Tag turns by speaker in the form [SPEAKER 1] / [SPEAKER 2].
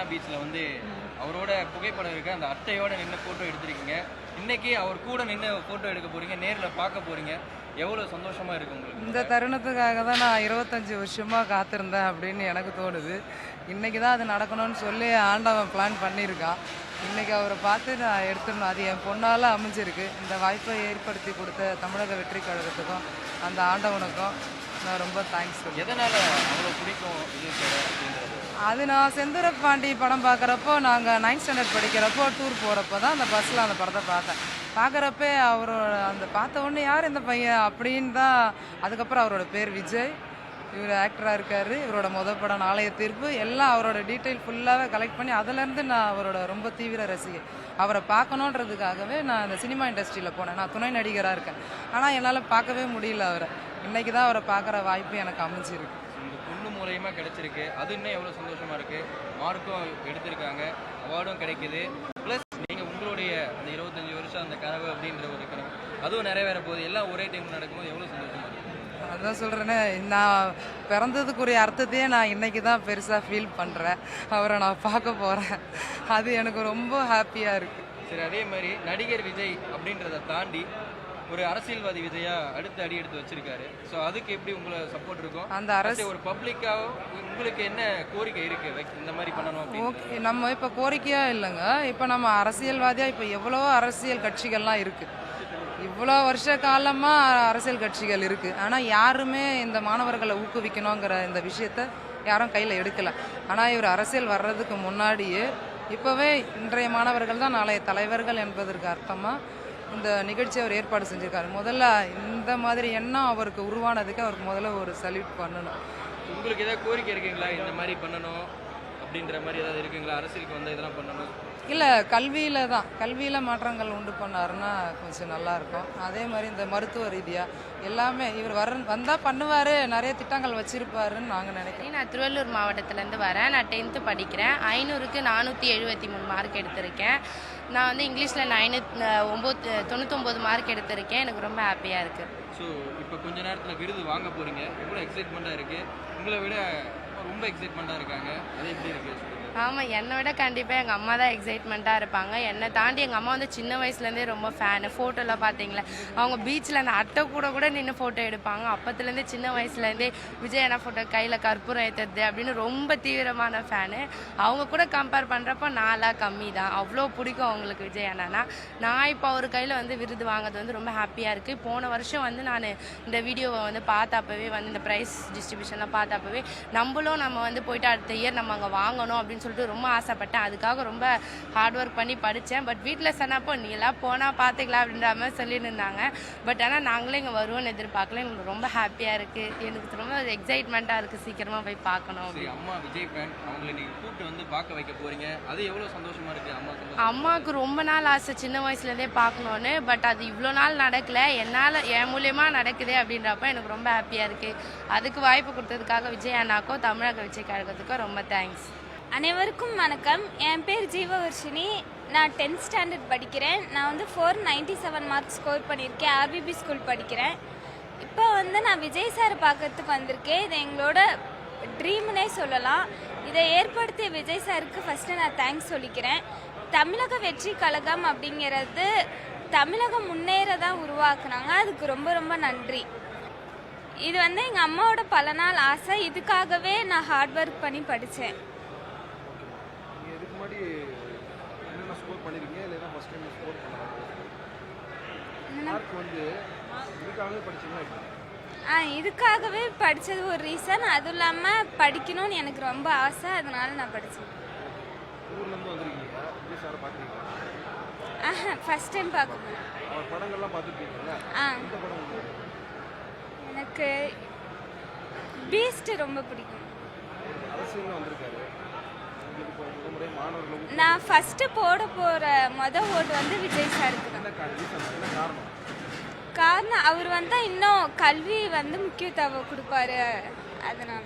[SPEAKER 1] மெரினா பீச்சில் வந்து அவரோட புகைப்படம் இருக்க. அந்த அட்டையோட நின்று ஃபோட்டோ எடுத்திருக்கீங்க. இன்னைக்கு அவர் கூட நின்று ஃபோட்டோ எடுக்க போறீங்க நேரில் பார்க்க போறீங்க. எவ்வளோ சந்தோஷமா இருக்கு உங்களுக்கு?
[SPEAKER 2] இந்த தருணத்துக்காக தான் நான் இருபத்தஞ்சி வருஷமாக காத்திருந்தேன் அப்படின்னு எனக்கு தோணுது. இன்னைக்கு தான் அது நடக்கணும்னு சொல்லி ஆண்டவன் பிளான் பண்ணியிருக்கான். இன்னைக்கு அவரை பார்த்து நான் எடுத்துடணும். அது என் பொண்ணால் அமைஞ்சிருக்கு. இந்த வாய்ப்பை ஏற்படுத்தி கொடுத்த தமிழக வெற்றி கழகத்துக்கும் அந்த ஆண்டவனுக்கும் நான் ரொம்ப தேங்க்ஸ்
[SPEAKER 1] எதனால அவ்வளோ பிடிக்கும்?
[SPEAKER 2] அது நான் செந்தூர பாண்டி படம் பார்க்குறப்போ நாங்கள் நைன்த் ஸ்டாண்டர்ட் படிக்கிறப்போ டூர் போகிறப்போ தான் அந்த பஸ்ஸில் அந்த படத்தை பார்த்தேன். பார்க்குறப்ப அவரோட அந்த பார்த்த உடனே யார் இந்த பையன்? அப்படின்னு தான் அதுக்கப்புறம் அவரோட பேர் விஜய். இவர் ஆக்டராக இருக்கார். இவரோட மொதல் படம் நாளைய தீர்ப்பு. எல்லாம் அவரோட டீட்டெயில் ஃபுல்லாகவே கலெக்ட் பண்ணி அதுலேருந்து நான் அவரோட ரொம்ப தீவிர ரசிகை அவரை பார்க்கணுன்றதுக்காகவே நான் இந்த சினிமா இண்டஸ்ட்ரியில் போனேன். நான் துணை நடிகராக இருக்கேன். ஆனால் என்னால் பார்க்கவே முடியல அவரை. இன்றைக்கி தான் அவரை பார்க்குற வாய்ப்பு எனக்கு அமைஞ்சிருக்கு.
[SPEAKER 1] இந்த பொண்ணு மூலயமா கிடைச்சிருக்கு. அது இன்னும் எவ்வளோ சந்தோஷமா இருக்கு? மார்க்கும் எடுத்திருக்காங்க. அவார்டும் கிடைக்குது. ப்ளஸ் நீங்கள் உங்களுடைய அந்த இருபத்தஞ்சு வருஷம் அந்த கனவு அப்படின்ற ஒரு கனவு அதுவும் நிறைவேற போகுது எல்லாம் ஒரே டைம் நடக்கும்போது எவ்வளோ சந்தோஷமா இருக்கு?
[SPEAKER 2] அதான் சொல்கிறேனே நான் பிறந்ததுக்குரிய அர்த்தத்தையே நான் இன்னைக்கு தான் பெருசாக ஃபீல் பண்ணுறேன் அவரை நான் பார்க்க போகிறேன் அது எனக்கு ரொம்ப ஹாப்பியாக இருக்குது
[SPEAKER 1] சரி அதே மாதிரி நடிகர் விஜய் அப்படின்றத தாண்டி ஒரு அரசியல்வாதி விஜயா அடுத்த அடி எடுத்து வச்சிருக்காரு. ஸோ அதுக்கு எப்படி உங்களை சப்போர்ட் இருக்கும்?
[SPEAKER 2] அந்த அரசு
[SPEAKER 1] ஒரு பப்ளிக்காக உங்களுக்கு என்ன கோரிக்கை இருக்கு? இந்த மாதிரி பண்ணணும்
[SPEAKER 2] ஓகே நம்ம இப்போ கோரிக்கையாக இல்லைங்க. இப்போ நம்ம அரசியல்வாதியாக இப்போ எவ்வளோ அரசியல் கட்சிகள்லாம் இருக்குது இவ்வளோ வருஷ காலமாக அரசியல் கட்சிகள் இருக்குது ஆனால் யாருமே இந்த மாணவர்களை ஊக்குவிக்கணுங்கிற இந்த விஷயத்த யாரும் கையில் எடுக்கலை. ஆனால் இவர் அரசியல் வர்றதுக்கு முன்னாடியே இப்போவே இன்றைய மாணவர்கள் தான் நாளைய தலைவர்கள் என்பதற்கு அர்த்தமாக இந்த நிகழ்ச்சி அவர் ஏற்பாடு செஞ்சுருக்காரு. முதல்ல இந்த மாதிரி எண்ணம் அவருக்கு உருவானதுக்கு அவருக்கு முதல்ல ஒரு சல்யூட் பண்ணணும்.
[SPEAKER 1] உங்களுக்கு ஏதாவது கோரிக்கை இருக்குங்களா? இந்த மாதிரி பண்ணணும். அப்படின்ற மாதிரி ஏதாவது இருக்குங்களா? அரசியலுக்கு வந்து இதெல்லாம் பண்ணணும்?
[SPEAKER 2] இல்லை கல்வியில் தான். கல்வியில் மாற்றங்கள் உண்டு பண்ணாருன்னா கொஞ்சம் நல்லா இருக்கும். அதே மாதிரி இந்த மருத்துவ ரீதியாக எல்லாமே இவர் வர வந்தால் பண்ணுவார் நிறைய திட்டங்கள் வச்சிருப்பாருன்னு நாங்கள் நினைக்கிறோம்.
[SPEAKER 3] நான் திருவள்ளூர் மாவட்டத்துலேருந்து வரேன். நான் டென்த்து படிக்கிறேன். ஐநூறுக்கு நானூற்றி எழுபத்தி மூணு மார்க் எடுத்திருக்கேன். நான் வந்து இங்கிலீஷில் நைனு ஒம்பது தொண்ணூத்தொம்பது மார்க் எடுத்திருக்கேன். எனக்கு ரொம்ப ஹாப்பியாக இருக்குது
[SPEAKER 1] ஸோ இப்போ கொஞ்ச நேரத்தில் விருது வாங்க போறீங்க. எவ்வளோ எக்ஸைட்மெண்ட்டாக இருக்கு. உங்களை விட ரொம்ப எக்ஸைட்மெண்ட்டாக இருக்காங்க. அது எப்படி இருக்குது
[SPEAKER 3] ஆமாம் என்னை விட கண்டிப்பாக எங்கள் அம்மா தான் எக்ஸைட்மெண்ட்டாக இருப்பாங்க. என்னை தாண்டி எங்கள் அம்மா வந்து சின்ன வயசுலேருந்தே ரொம்ப ஃபேனு ஃபோட்டோலாம் பார்த்தீங்களா அவங்க பீச்சில் அந்த அட்டை கூட கூட நின்று ஃபோட்டோ எடுப்பாங்க. அப்போத்துலேருந்தே சின்ன வயசுலேருந்தே விஜய் அண்ணா ஃபோட்டோ கையில் கற்பூரம் ஏற்றுறது அப்படின்னு ரொம்ப தீவிரமான ஃபேனு அவங்க கூட கம்பேர் பண்ணுறப்போ நாளாக கம்மி தான். அவ்வளோ பிடிக்கும் அவங்களுக்கு விஜய் அண்ணானா. நான் இப்போ அவர் கையில் வந்து விருது வாங்குறது வந்து ரொம்ப ஹாப்பியாக இருக்குது போன வருஷம் வந்து நான் இந்த வீடியோவை வந்து பார்த்தப்பவே வந்து இந்த ப்ரைஸ் டிஸ்ட்ரிபியூஷன்லாம் பார்த்தப்பவே நம்மளும் நம்ம வந்து போயிட்டு அடுத்த இயர் நம்ம அங்கே வாங்கணும் அப்படின்னு சொல்லிட்டு ரொம்ப ஆசைப்பட்டேன். அதுக்காக ரொம்ப ஹார்ட் ஒர்க் பண்ணி படித்தேன் பட் வீட்டில் சொன்னப்போ நீ எல்லாம் போனால் பார்த்துக்கலாம் அப்படின்ற மாதிரி சொல்லிட்டு இருந்தாங்க. பட் ஆனால் நாங்களே இங்கே வருவோம்னு எதிர்பார்க்கல. எங்களுக்கு ரொம்ப ஹாப்பியாக இருக்குது எனக்கு ரொம்ப எக்ஸைட்மெண்ட்டாக இருக்குது சீக்கிரமாக போய் பார்க்கணும்
[SPEAKER 1] அம்மா விஜய் ஃபேன் அவங்களை நீங்கள் கூப்பிட்டு வந்து பார்க்க வைக்க போறீங்க. அது எவ்வளோ சந்தோஷமா இருக்கு அம்மா சந்தோஷம்
[SPEAKER 3] அம்மாவுக்கு ரொம்ப நாள் ஆசை. சின்ன வயசுலேருந்தே பார்க்கணுன்னு பட் அது இவ்வளோ நாள் நடக்கல. என்னால் என் மூலியமா நடக்குதே அப்படின்றப்ப எனக்கு ரொம்ப ஹாப்பியாக இருக்குது அதுக்கு வாய்ப்பு கொடுத்ததுக்காக விஜய் அண்ணாக்கும் தமிழக விஜய் கழகத்துக்கும் ரொம்ப தேங்க்ஸ்
[SPEAKER 4] அனைவருக்கும் வணக்கம். என் பேர் ஜீவவர்ஷினி. நான் டென்த் ஸ்டாண்டர்ட் படிக்கிறேன். நான் வந்து four ninety seven mark score பண்ணியிருக்கேன். ஆர்பிபி ஸ்கூல் படிக்கிறேன். இப்போ வந்து நான் விஜய் சார் பார்க்கறதுக்கு வந்திருக்கேன். இது எங்களோட ட்ரீம்னே சொல்லலாம். இதை ஏற்படுத்திய விஜய் சாருக்கு ஃபஸ்ட்டு நான் தேங்க்ஸ் சொல்லிக்கிறேன். தமிழக வெற்றி கழகம் அப்படிங்கிறது தமிழகம் முன்னேற தான் உருவாக்குனாங்க. அதுக்கு ரொம்ப ரொம்ப நன்றி. இது வந்து எங்கள் அம்மாவோட பல நாள் ஆசை. இதுக்காகவே நான் ஹார்ட் ஒர்க் பண்ணி படித்தேன்
[SPEAKER 5] இதுக்கு முன்னாடி என்னென்ன ஸ்கோர் பண்ணிருக்கீங்க? இல்லைன்னா ஃபஸ்ட் டைம் ஸ்கோர் பண்ணலாம் மார்க் வந்து இதுக்காகவே படிச்சீங்கன்னா எப்படி
[SPEAKER 4] ஆ இதுக்காகவே படித்தது ஒரு ரீசன் அதுவும் இல்லாமல் படிக்கணும்னு எனக்கு ரொம்ப ஆசை. அதனால நான் படித்தேன்
[SPEAKER 5] ஊர்லேருந்து வந்திருக்கீங்க. விஜய் சாரை பார்க்குறீங்களா
[SPEAKER 4] ஆஹா ஃபஸ்ட் டைம் பார்க்கணும்.
[SPEAKER 5] அவர் படங்கள்லாம் பார்த்துருப்பீங்கல்ல
[SPEAKER 4] ஆ. எனக்கு பீஸ்ட் ரொம்ப பிடிக்கும்.
[SPEAKER 5] அரசியலில் வந்திருக்காரு.
[SPEAKER 4] நான் ஃபஸ்ட்டு போட போற மொதல் ஓட்டு வந்து விஜய் சாருக்கு காரணம் அவர் வந்தால் இன்னும் கல்வி வந்து முக்கியத்துவம் கொடுப்பாரு. அதனால.